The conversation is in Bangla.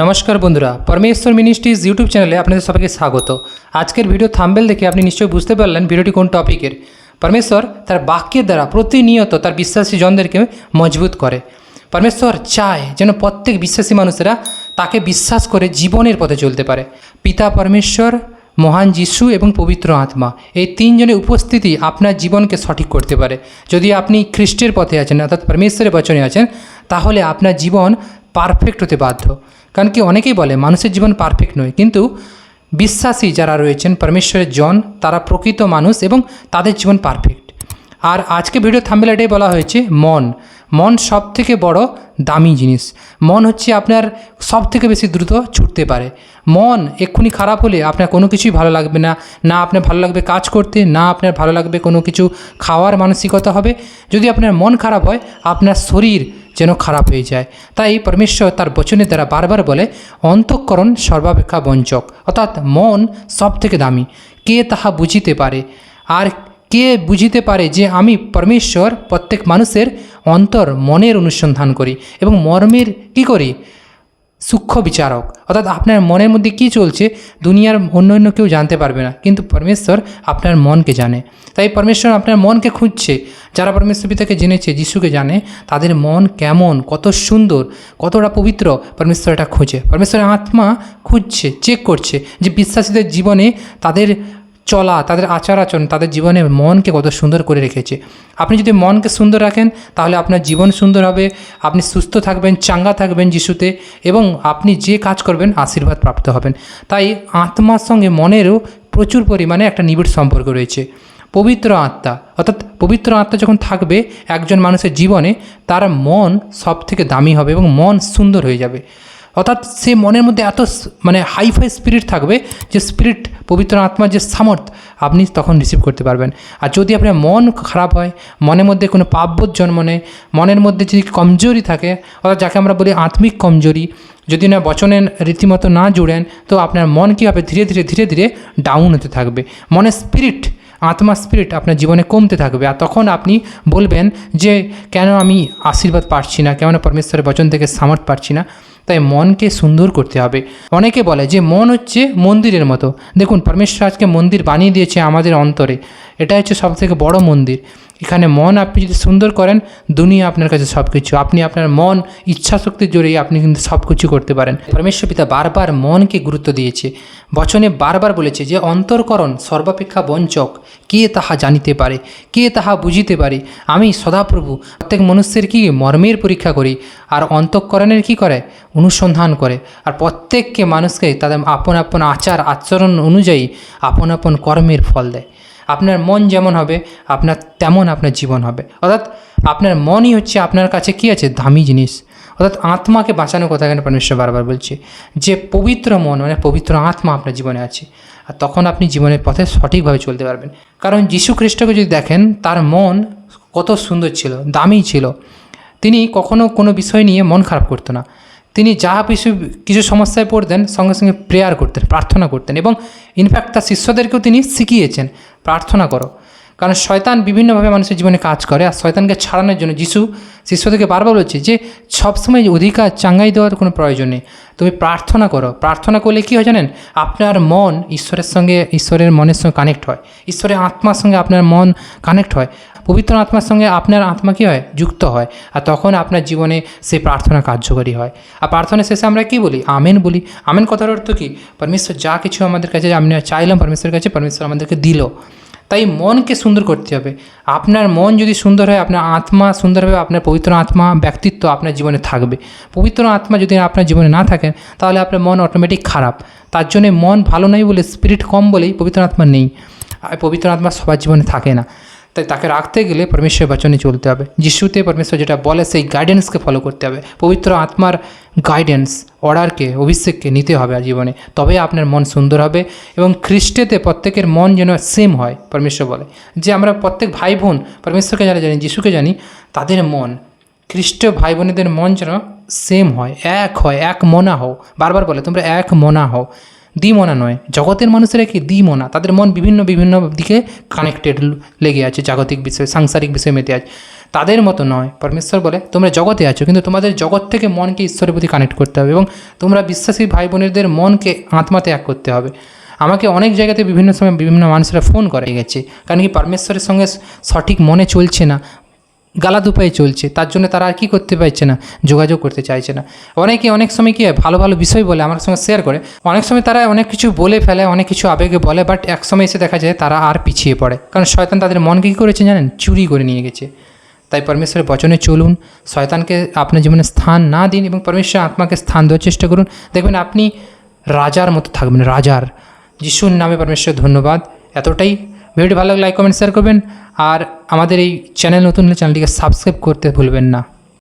নমস্কার বন্ধুরা, পরমেশ্বর মিনিস্ট্রিজ ইউটিউব চ্যানেলে আপনাদের সবাইকে স্বাগত। আজকের ভিডিও থাম্বেল দেখে আপনি নিশ্চয়ই বুঝতে পারলেন ভিডিওটি কোন টপিকের পরমেশ্বর তার বাক্যের দ্বারা প্রতিনিয়ত তার বিশ্বাসী জনদেরকে মজবুত করে। পরমেশ্বর চায় যেন প্রত্যেক বিশ্বাসী মানুষেরা তাকে বিশ্বাস করে জীবনের পথে চলতে পারে। পিতা পরমেশ্বর, মহান যিশু এবং পবিত্র আত্মা, এই তিনজনের উপস্থিতি আপনার জীবনকে সঠিক করতে পারে। যদি আপনি খ্রিস্টের পথে আছেন, অর্থাৎ পরমেশ্বরের বচনে আছেন, তাহলে আপনার জীবন পারফেক্ট হতে বাধ্য। কারণ কি অনেকেই বলে, মানুষের জীবন পারফেক্ট নয়। কিন্তু বিশ্বাসী যারা রয়েছেন, পরমেশ্বরের জন, তারা প্রকৃত মানুষ এবং তাদের জীবন পারফেক্ট আর আজকে ভিডিও থাম্বেল এটাই বলা হয়েছে মন। মন সব থেকে বড় দামি জিনিস। মন হচ্ছে আপনার সব থেকে বেশি দ্রুত ছুটতে পারে। মন এক্ষুনি খারাপ হলে আপনার কোনো কিছুই ভালো লাগবে না। না আপনার ভালো লাগবে কাজ করতে, না আপনার ভালো লাগবে কোনো কিছু খাওয়ার মানসিকতা হবে। যদি আপনার মন খারাপ হয়, আপনার শরীর যেন খারাপ হয়ে যায়। তাই পরমেশ্বর তার বচনের দ্বারা বারবার বলে, অন্তঃকরণ সর্বাপেক্ষা বঞ্চক, অর্থাৎ মন সব থেকে দামি। কে তাহা বুঝিতে পারে? আর কে বুঝিতে পারে যে আমি পরমেশ্বর প্রত্যেক মানুষের অন্তর মনের অনুসন্ধান করি এবং মর্মের কি করি? সূক্ষ্ম বিচারক। অর্থাৎ আপনার মনের মধ্যে কি চলছে, দুনিয়ার অন্য অন্য কেউ জানতে পারবে না। কিন্তু পরমেশ্বর আপনার মনকে জানে। তাই পরমেশ্বর আপনার মনকে খুঁজছে। যারা পরমেশ্বর পিতাকে জেনেছে, যিশুকে জানে, তাদের মন কেমন, কত সুন্দর, কতটা পবিত্র পরমেশ্বর এটা খোঁজে। পরমেশ্বরের আত্মা খুঁজছে চেক করছে যে বিশ্বাসীদের জীবনে তাদের চলা, তাদের আচার আচরণ, তাদের জীবনে মনকে কত সুন্দর করে রেখেছে। আপনি যদি মনকে সুন্দর রাখেন, তাহলে আপনার জীবন সুন্দর হবে, আপনি সুস্থ থাকবেন, চাঙ্গা থাকবেন যিশুতে, এবং আপনি যে কাজ করবেন, আশীর্বাদ প্রাপ্ত হবেন। তাই আত্মার সঙ্গে মনেরও প্রচুর পরিমাণে একটা নিবিড় সম্পর্ক রয়েছে। পবিত্র আত্মা, অর্থাৎ পবিত্র আত্মা যখন থাকবে, একজন মানুষের জীবনে তার মন সব থেকে দামি হবে এবং মন সুন্দর হয়ে যাবে। অর্থাৎ সে মনের মধ্যে এত মানে হাইফাই স্পিরিট থাকবে যে স্পিরিট, পবিত্র আত্মার যে সামর্থ্য, আপনি তখন রিসিভ করতে পারবেন। আর যদি আপনার মন খারাপ হয়, মনের মধ্যে কোনো পাপবোধ জন্ম নেয়, মনের মধ্যে যদি কমজোরি থাকে, অর্থাৎ যাকে আমরা বলি আত্মিক কমজোরি, যদি না বচনের রীতিমতো না জুড়েন, তো আপনার মন কী হবে ধীরে ধীরে ধীরে ধীরে ডাউন হতে থাকবে। মনের স্পিরিট আত্মা স্পিরিট আপনার জীবনে কমতে থাকবে। আর তখন আপনি বলবেন যে, কেন আমি আশীর্বাদ পাচ্ছি না? কেন পরমেশ্বরের বচন থেকে সামর্থ পাচ্ছি না? তাই মনকে সুন্দর করতে হবে। অনেকে বলে যে মন হচ্ছে মন্দিরের মতো। দেখুন, পরমেশ্বর আজকে মন্দির বানিয়ে দিয়েছে আমাদের অন্তরে। এটা হচ্ছে সবথেকে বড় মন্দির। এখানে মন আপনি যদি সুন্দর করেন, দুনিয়া আপনার কাছে সব কিছু আপনি আপনার মন ইচ্ছা শক্তির জোরেই আপনি কিন্তু সব কিছু করতে পারেন। পরমেশ্বর পিতা বারবার মনকে গুরুত্ব দিয়েছে। বচনে বারবার বলেছে যে, অন্তর্করণ সর্বাপেক্ষা বঞ্চক। কে তাহা জানিতে পারে? কে তাহা বুঝিতে পারে? আমি সদাপ্রভু। প্রত্যেক মনুষ্যের কি মর্মের পরীক্ষা করি? আর অন্তঃকরণের কি করে? অনুসন্ধান করে। আর প্রত্যেককে মানুষকে তাদের আপন আপন আচার, আচরণ অনুযায়ী আপন আপন কর্মের ফল দেয়। আপনার মন যেমন হবে, আপনার তেমন আপনার জীবন হবে। অর্থাৎ আপনার মনই হচ্ছে আপনার কাছে কী আছে? দামি জিনিস। অর্থাৎ আত্মাকে বাঁচানোর কথা এখানে পরমেশ্বর বারবার বলছে যে পবিত্র মন মানে পবিত্র আত্মা আপনার জীবনে আছে। আর তখন আপনি জীবনের পথে সঠিকভাবে চলতে পারবেন। কারণ যীশু খ্রিস্টকে যদি দেখেন, তার মন কত সুন্দর ছিল, দামি ছিল। তিনি কখনো কোনো বিষয় নিয়ে মন খারাপ করতো না। তিনি যা কিছু কিছু সমস্যায় পড়তেন, সঙ্গে সঙ্গে প্রেয়ার করতেন, প্রার্থনা করতেন এবং ইনফ্যাক্ট তার শিষ্যদেরকেও তিনি শিখিয়েছেন। প্রার্থনা করো। কারণ শয়তান বিভিন্নভাবে মানুষের জীবনে কাজ করে, আর শয়তানকে ছাড়ানোর জন্য যিশু শিষ্যদেরকে বারবার বলছে যে সবসময় অধিকার চাঙ্গাই দেওয়ার কোনো প্রয়োজন নেই। তুমি প্রার্থনা করো। প্রার্থনা করলে কী হয় জানেন? আপনার মন ঈশ্বরের সঙ্গে, ঈশ্বরের মনের সঙ্গে কানেক্ট হয়। ঈশ্বরের আত্মার সঙ্গে আপনার মন কানেক্ট হয়। পবিত্র আত্মার সঙ্গে আপনার আত্মা কী হয়? যুক্ত হয়। আর তখন আপনার জীবনে সেই প্রার্থনা কার্যকরী হয়। আর প্রার্থনা শেষে আমরা কি বলি? আমেন বলি। আমেন কথার অর্থ কী? পরমেশ্বর যা কিছু আমাদের কাছে আমরা চাইলাম পরমেশ্বরের কাছে, পরমেশ্বর আমাদেরকে দিল। তাই মনকে সুন্দর করতে হবে। আপনার মন যদি সুন্দর হয়, আপনার আত্মা সুন্দর হবে, আপনার পবিত্র আত্মা, ব্যক্তিত্ব আপনার জীবনে থাকবে। পবিত্র আত্মা যদি আপনার জীবনে না থাকেন তাহলে আপনার মন অটোমেটিক খারাপ। তার জন্যে মন ভালো নয় বলে স্পিরিট কম বলেই পবিত্র আত্মা নেই। আর পবিত্র আত্মা সবার জীবনে থাকে না। তাই তাকে রাখতে গেলে পরমেশ্বর বচনে চলতে হবে। যিশুতে পরমেশ্বর যেটা বলে, সেই গাইডেন্সকে ফলো করতে হবে। পবিত্র আত্মার গাইডেন্স অর্ডারকে অভিষেককে নিতে হবে আর জীবনে তবে আপনার মন সুন্দর হবে এবং খ্রিস্টেতে প্রত্যেকের মন যেন সেম হয়, পরমেশ্বর বলে। যে আমরা প্রত্যেক ভাই বোন পরমেশ্বরকে যারা জানি, যিশুকে জানি, তাদের মন, খ্রিস্ট ভাই বোনেদের মন যেন সেম হয়, এক হয়, এক মনা হও। বারবার বলে, তোমরা এক মনা হও। দ্বিমনা নয়। জগতের মানুষেরা কি দ্বিমনা? তাদের মন বিভিন্ন বিভিন্ন দিকে কানেক্টেড লেগে আছে, জাগতিক বিষয়ে, সাংসারিক বিষয় মেতে আছে। তাদের মতো নয়। পরমেশ্বর বলে, তোমরা জগতে আছো, কিন্তু তোমাদের জগৎ থেকে মনকে ঈশ্বরের প্রতি কানেক্ট করতে হবে এবং তোমরা বিশ্বাসী ভাই বোনেদের মনকে আত্মাতে এক করতে হবে। আমাকে অনেক জায়গাতে বিভিন্ন সময় বিভিন্ন মানুষরা ফোন করে গেছে। কারণ কি, পরমেশ্বরের সঙ্গে সঠিক মনে চলছে না। গালাদ উপায়ে চলছে, তার জন্য তারা আর কী করতে পারছে না, যোগাযোগ করতে চাইছে না। অনেকে অনেক সময় কী হয়, ভালো ভালো বিষয় বলে আমার সঙ্গে শেয়ার করে, অনেক সময় তারা অনেক কিছু বলে ফেলে, অনেক কিছু আবেগে বলে বাট এক সময় এসে দেখা যায় তারা আর পিছিয়ে পড়ে। কারণ শয়তান তাদের মনকে কী করেছে জানেন? চুরি করে নিয়ে গেছে। তাই পরমেশ্বরের বচনে চলুন, শয়তানকে আপনার জীবনে স্থান না দিন এবং পরমেশ্বর আত্মাকে স্থান দেওয়ার চেষ্টা করুন, দেখবেন আপনি রাজার মতো থাকবেন, রাজার। যিশুর নামে পরমেশ্বর ধন্যবাদ। এতটাই ভিডিওটি ভালো লাগলে লাইক কমেন্ট শেয়ার করবেন। আর আমাদের এই চ্যানেল নতুন হলে চ্যানেলটিকে সাবস্ক্রাইব করতে ভুলবেন না।